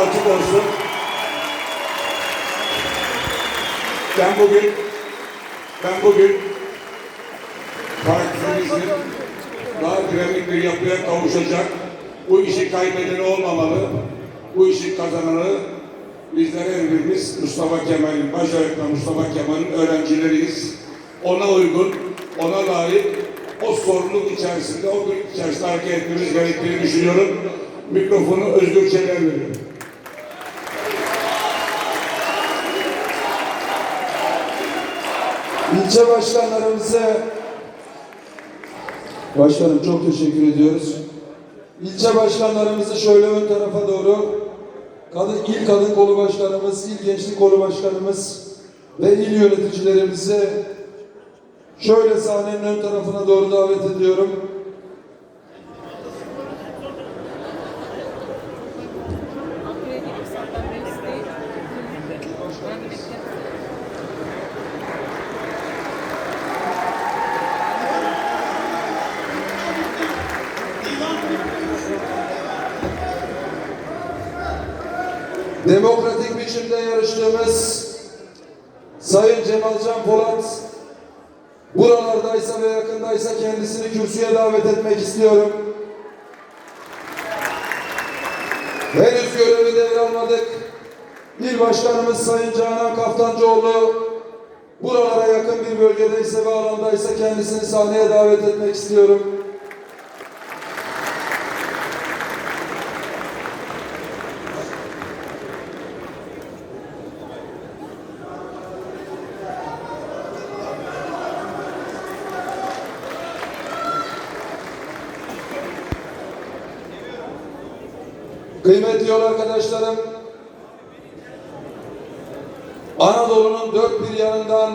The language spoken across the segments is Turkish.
açık olsun. Ben bugün ben bugün partimizin daha dinamik bir yapıya kavuşacak. Bu işi kaybedeni olmamalı. Bu işi kazananı bizler her birimiz Mustafa Kemal'in, baş öğretmen Mustafa Kemal'in öğrencileriyiz. Ona uygun, ona layık o sorumluluk içerisinde, o gün içerisinde hareket etmemiz gerektiğini düşünüyorum. Mikrofonu Özgür Çeler veriyorum. İlçe başkanlarımıza Başkanım çok teşekkür ediyoruz. İlçe başkanlarımızı şöyle ön tarafa doğru kadın, il kadın kolu başkanımız, il gençlik kolu başkanımız ve il yöneticilerimizi şöyle sahnenin ön tarafına doğru davet ediyorum. Biçimde yarıştığımız Sayın Cemalcan Polat buralardaysa ve yakındaysa kendisini kürsüye davet etmek istiyorum. Henüz görevi devralmadık. İl Başkanımız Sayın Canan Kaftancıoğlu buralara yakın bir bölgedeyse ve alandaysa kendisini sahneye davet etmek istiyorum. Yol arkadaşlarım, Anadolu'nun dört bir yanından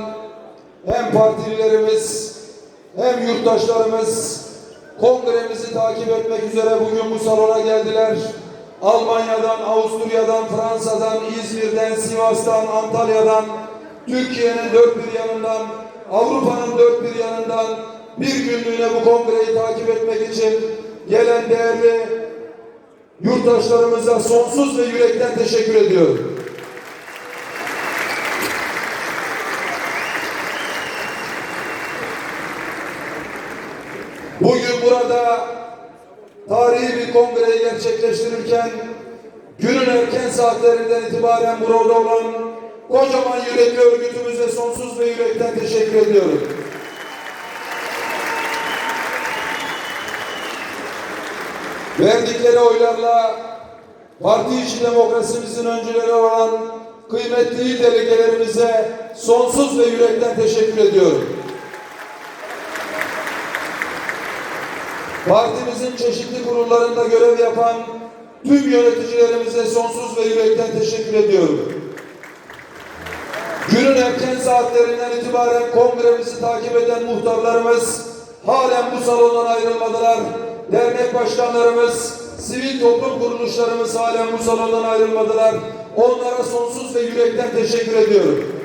hem partililerimiz hem yurttaşlarımız kongremizi takip etmek üzere bugün bu salona geldiler. Almanya'dan, Avusturya'dan, Fransa'dan, İzmir'den, Sivas'tan, Antalya'dan, Türkiye'nin dört bir yanından, Avrupa'nın dört bir yanından bir günlüğüne bu kongreyi takip etmek için gelen değerli yurttaşlarımıza sonsuz ve yürekten teşekkür ediyorum. Bugün burada tarihi bir kongreyi gerçekleştirirken günün erken saatlerinden itibaren burada olan kocaman yürekli örgütümüze sonsuz ve yürekten teşekkür ediyorum. Verdikleri oylarla parti içi demokrasimizin öncüleri olan kıymetli delegelerimize sonsuz ve yürekten teşekkür ediyorum. Partimizin çeşitli kurullarında görev yapan tüm yöneticilerimize sonsuz ve yürekten teşekkür ediyorum. Günün erken saatlerinden itibaren kongremizi takip eden muhtarlarımız halen bu salondan ayrılmadılar. Dernek başkanlarımız, sivil toplum kuruluşlarımız halen bu salondan ayrılmadılar. Onlara sonsuz ve yürekten teşekkür ediyorum.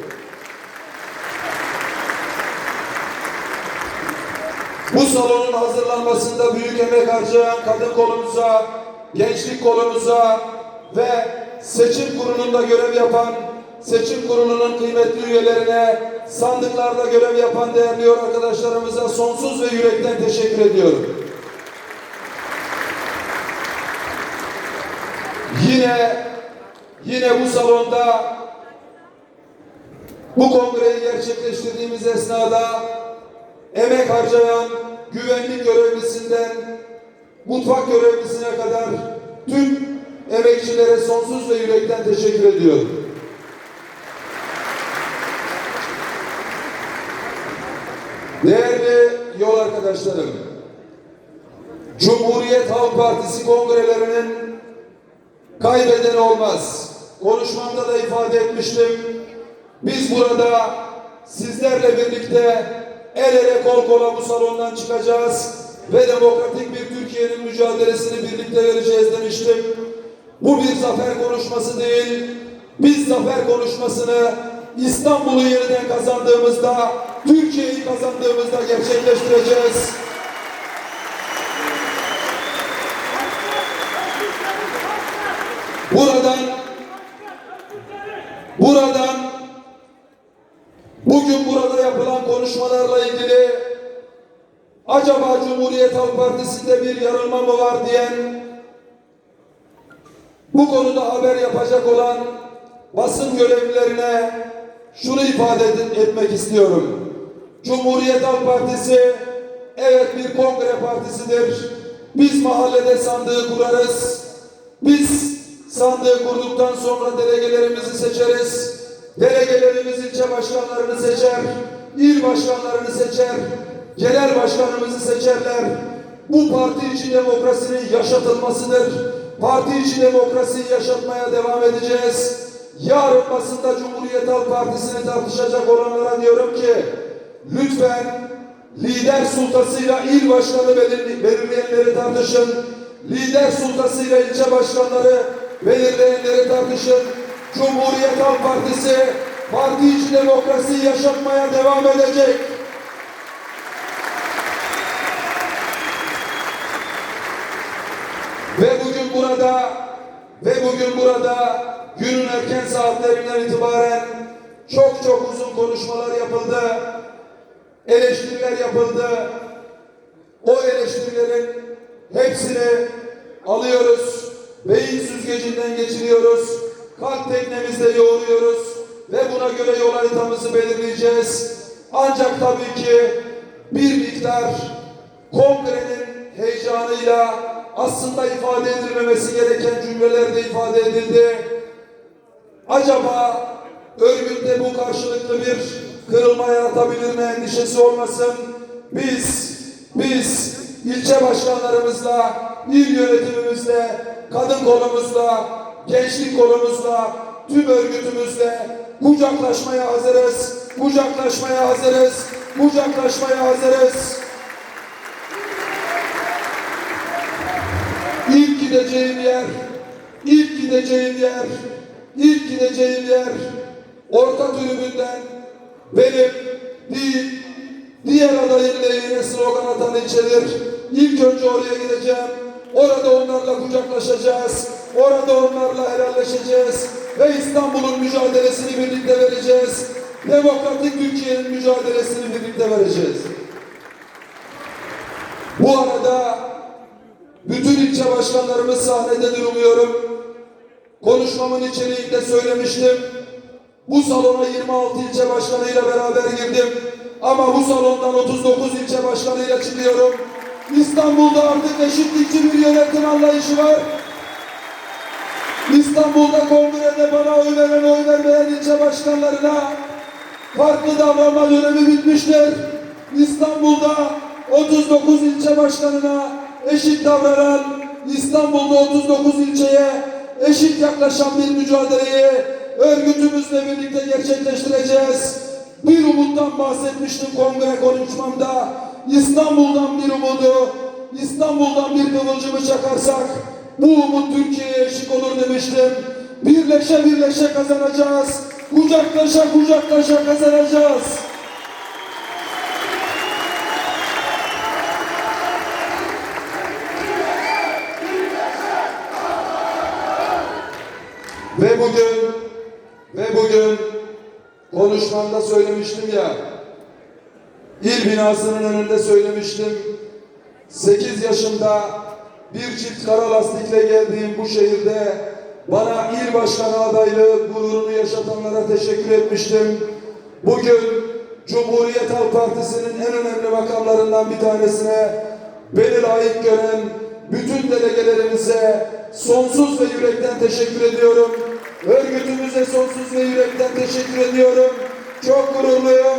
Bu salonun hazırlanmasında büyük emek harcayan kadın kolumuza, gençlik kolumuza ve seçim kurulunda görev yapan seçim kurulunun kıymetli üyelerine, sandıklarda görev yapan değerli arkadaşlarımıza sonsuz ve yürekten teşekkür ediyorum. Yine yine bu salonda bu kongreyi gerçekleştirdiğimiz esnada emek harcayan güvenlik görevlisinden mutfak görevlisine kadar tüm emekçilere sonsuz ve yürekten teşekkür ediyorum. Değerli yol arkadaşlarım, Cumhuriyet Halk Partisi kongrelerinin kaybeden olmaz. Konuşmamda da ifade etmiştim. Biz burada sizlerle birlikte el ele kol kola bu salondan çıkacağız ve demokratik bir Türkiye'nin mücadelesini birlikte vereceğiz demiştim. Bu bir zafer konuşması değil. Biz zafer konuşmasını İstanbul'u yeniden kazandığımızda, Türkiye'yi kazandığımızda gerçekleştireceğiz. Buradan buradan bugün burada yapılan konuşmalarla ilgili acaba Cumhuriyet Halk Partisi'nde bir yarılma mı var diyen bu konuda haber yapacak olan basın görevlilerine şunu ifade etmek istiyorum. Cumhuriyet Halk Partisi evet bir kongre partisidir. Biz mahallede sandığı kurarız. Biz sandığı kurduktan sonra delegelerimizi seçeriz. Delegelerimiz ilçe başkanlarını seçer, il başkanlarını seçer, genel başkanımızı seçerler. Bu parti içi demokrasinin yaşatılmasıdır. Parti içi demokrasiyi yaşatmaya devam edeceğiz. Yarın basında Cumhuriyet Halk Partisi'ni tartışacak olanlara diyorum ki lütfen lider sultasıyla il başkanı belir- belirleyenleri tartışın. Lider sultasıyla ilçe başkanları belirleyenleri tartışın. Cumhuriyet Halk Partisi parti içi demokrasiyi yaşatmaya devam edecek. Ve bugün burada ve bugün burada günün erken saatlerinden itibaren çok çok uzun konuşmalar yapıldı. Eleştiriler yapıldı. O eleştirilerin hepsini alıyoruz. Beyin süzgecinden geçiriyoruz. Kalp teknemizde yoğuruyoruz. Ve buna göre yol haritamızı belirleyeceğiz. Ancak tabii ki bir miktar kongrenin heyecanıyla aslında ifade edilmemesi gereken cümleler de ifade edildi. Acaba örgütte bu karşılıklı bir kırılma yaratabilir mi endişesi olmasın? Biz, biz ilçe başkanlarımızla, il yönetimimizle, kadın kolumuzla, gençlik kolumuzla, tüm örgütümüzle kucaklaşmaya hazırız, kucaklaşmaya hazırız, kucaklaşmaya hazırız. İlk gideceğim yer, ilk gideceğim yer, ilk gideceğim yer orta tribünden benim değil, diğer adayın lehine slogan atan ilçedir. İlk önce oraya gideceğim. Orada onlarla kucaklaşacağız. Orada onlarla helalleşeceğiz. Ve İstanbul'un mücadelesini birlikte vereceğiz. Demokratik Türkiye'nin mücadelesini birlikte vereceğiz. Bu arada bütün ilçe başkanlarımız sahnede durmuyorum. Konuşmamın içeriğinde söylemiştim. Bu salona 26 ilçe başkanıyla beraber girdim. Ama bu salondan 39 ilçe başkanıyla çıkıyorum. İstanbul'da artık eşitlikçi bir yönetim anlayışı var. İstanbul'da kongrede bana oy veren oy vermeyen ilçe başkanlarına farklı davranma dönemi bitmiştir. İstanbul'da 39 ilçe başkanına eşit davranan, İstanbul'da 39 ilçeye eşit yaklaşan bir mücadeleyi örgütümüzle birlikte gerçekleştireceğiz. Bir umuttan bahsetmiştim kongre konuşmamda. İstanbul'dan bir umudu, İstanbul'dan bir kıvılcımı çakarsak bu umut Türkiye'ye eşik olur demiştim. Birleşe birleşe kazanacağız. Kucaklaşa kucaklaşa kazanacağız. Ve bugün ve bugün konuşmamda söylemiştim ya il binasının önünde söylemiştim 8 yaşında bir çift kara lastikle geldiğim bu şehirde bana il başkanı adaylığı gururunu yaşatanlara teşekkür etmiştim. Bugün Cumhuriyet Halk Partisi'nin en önemli makamlarından bir tanesine beni layık gören bütün delegelerimize sonsuz ve yürekten teşekkür ediyorum. Örgütümüze sonsuz ve yürekten teşekkür ediyorum. Çok gururluyum,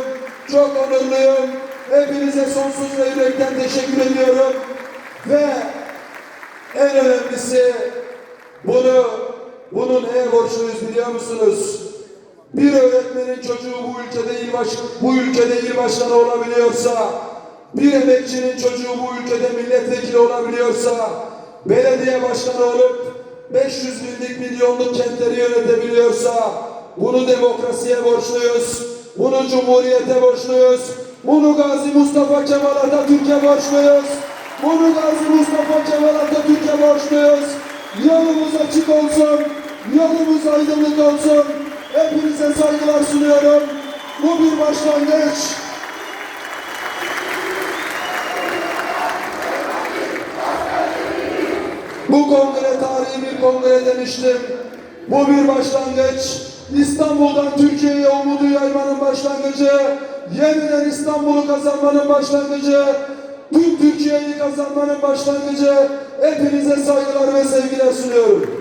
çok onurluyum. Hepinize sonsuz ve yürekten teşekkür ediyorum. Ve en önemlisi bunu bunu neye borçluyuz biliyor musunuz? Bir öğretmenin çocuğu bu ülkede il baş, bu ülkede il başkanı olabiliyorsa, bir emekçinin çocuğu bu ülkede milletvekili olabiliyorsa, belediye başkanı olup 500 binlik milyonluk kentleri yönetebiliyorsa, bunu demokrasiye borçluyuz, bunu cumhuriyete borçluyuz, bunu Gazi Mustafa Kemal Atatürk'e borçluyuz, bunu Gazi Mustafa Kemal Atatürk'e borçluyuz. Yolumuz açık olsun, Yolumuz aydınlık olsun. Hepinize saygılar sunuyorum. Bu bir başlangıç. Bu kongre tarihi bir kongre demiştim. Bu bir başlangıç. İstanbul'dan Türkiye'ye umudu yaymanın başlangıcı. Yeniden İstanbul'u kazanmanın başlangıcı. Tüm Türkiye'yi kazanmanın başlangıcı. Hepinize saygılar ve sevgiler sunuyorum.